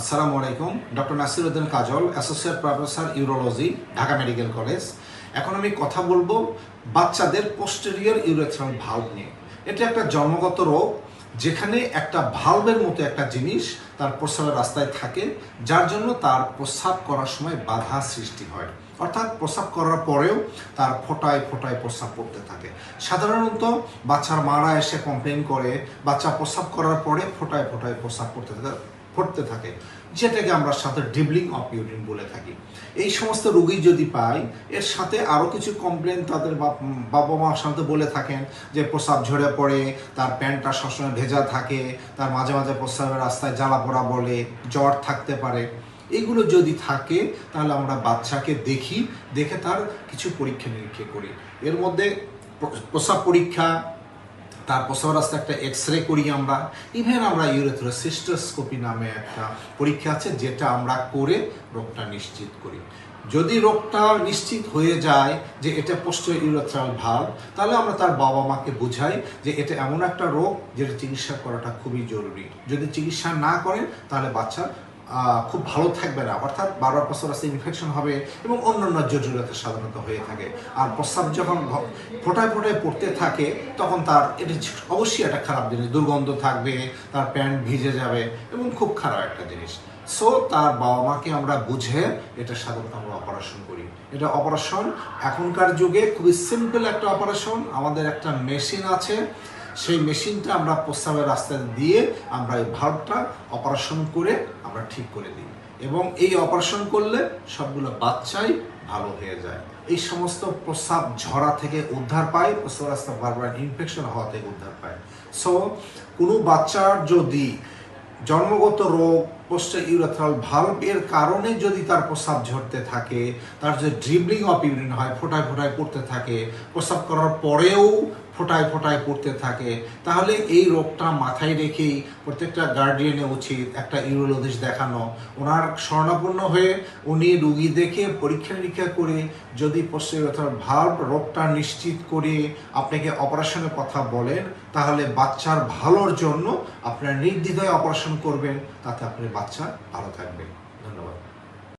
আসসালামু আলাইকুম। Doctor Nasiruddin Kajal, associate professor urology, Dhaka medical college. এখন আমি কথা বলব বাচ্চাদের পোস্টেরিয়র ইউরেথ্রাল ভাল্ব নিয়ে। এটা একটা জন্মগত রোগ, যেখানে একটা ভাল্বের মতো একটা জিনিস তার প্রস্রাবের রাস্তায় থাকে, যার জন্য তার প্রস্রাব করার সময় বাধা সৃষ্টি হয়। অর্থাৎ প্রস্রাব করার পরেও তার ফোটায় ফোটায় প্রস্রাব পড়তে থাকে। সাধারণত বাচ্চার মারা এসে কমপ্লেন করে, বাচ্চা প্রস্রাব করার পরে ফোটায় ফোটায় প্রস্রাব পড়তে থাকে। পড়তে থাকে, যেটাকে আমরা সাথে ডিবলিং অফ ইউরিন বলে থাকি। এই সমস্ত রোগী যদি পাই এর সাথে আরও কিছু কমপ্লেন তাদের বাবা মা সাথে বলে থাকেন যে প্রস্রাব ঝরে পড়ে, তার প্যান্টটা সবসময় ভেজা থাকে, তার মাঝে মাঝে প্রস্রাবের রাস্তায় জ্বালা পোড়া বলে, জ্বর থাকতে পারে। এগুলো যদি থাকে, তাহলে আমরা বাচ্চাকে দেখি, দেখে তার কিছু পরীক্ষা নিরীক্ষা করি। এর মধ্যে প্র- প্রস্রাব পরীক্ষা তার প্রসব রাস্তায় একটা এক্স রে করি আমরা। ইভেন আমরা ইউরেথ্রোসিস্টোস্কোপি নামে একটা পরীক্ষা আছে যেটা আমরা করে রোগটা নিশ্চিত করি। যদি রোগটা নিশ্চিত হয়ে যায় যে এটা পোস্ট ইউরেথ্রাল ভাল্ব তাহলে আমরা তার বাবা মাকে বুঝাই যে এটা এমন একটা রোগ যেটা চিকিৎসা করাটা খুবই জরুরি। যদি চিকিৎসা না করেন তাহলে বাচ্চা আহ, খুব ভালো থাকবে না। অর্থাৎ বারবার প্রস্রাব রাস্তায় ইনফেকশন হবে এবং অন্যান্য জটিলতা সাধারণত হয়ে থাকে। আর প্রস্রাব যখন ফোটায় ফোটায় পড়তে থাকে, তখন তার এটা অবশ্যই একটা খারাপ জিনিস। দুর্গন্ধ থাকবে, তার প্যান্ট ভিজে যাবে এবং খুব খারাপ একটা জিনিস। সো তার বাবা মাকে আমরা বুঝে এটা সাধারণত আমরা অপারেশন করি। এটা অপারেশন এখনকার যুগে খুবই সিম্পল একটা অপারেশন আমাদের একটা মেশিন আছে। সেই মেশিনটা আমরা প্রস্রাবের রাস্তা দিয়ে আমরা এই ভাল্বটা অপারেশন করে আমরা ঠিক করে দিই এবং এই অপারেশন করলে সবগুলো বাচ্চাই ভালো হয়ে যায়। এই সমস্ত প্রস্রাব ঝরা থেকে উদ্ধার পায়, প্রস্রাব রাস্তা বারবার ইনফেকশন হওয়া থেকে উদ্ধার পায়। সো কোনো বাচ্চার যদি জন্মগত রোগ পোস্ট ইউরেথ্রাল ভাল্ব এর কারণে যদি তার প্রস্রাব ঝরতে থাকে, তার যে ড্রিবলিং অফ ইউরিন হয়, ফোটায় ফোটায় পড়তে থাকে, প্রস্রাব করার পরেও ফোটায় ফোটায় পড়তে থাকে। তাহলে এই রোগটা মাথায় রেখেই প্রত্যেকটা গার্ডিয়ানের উচিত একটা ইউরোলজিস্ট দেখানো। ওনার স্বর্ণাপন্ন হয়ে উনি রুগী দেখে পরীক্ষা নিরীক্ষা করে যদি পোস্টেরিয়র ভাল্ব রোগটা নিশ্চিত করে আপনাকে অপারেশনের কথা বলেন, তাহলে বাচ্চার ভালোর জন্য আপনার নির্দ্বিধায় অপারেশন করবেন, তাতে আপনার বাচ্চা ভালো থাকবে।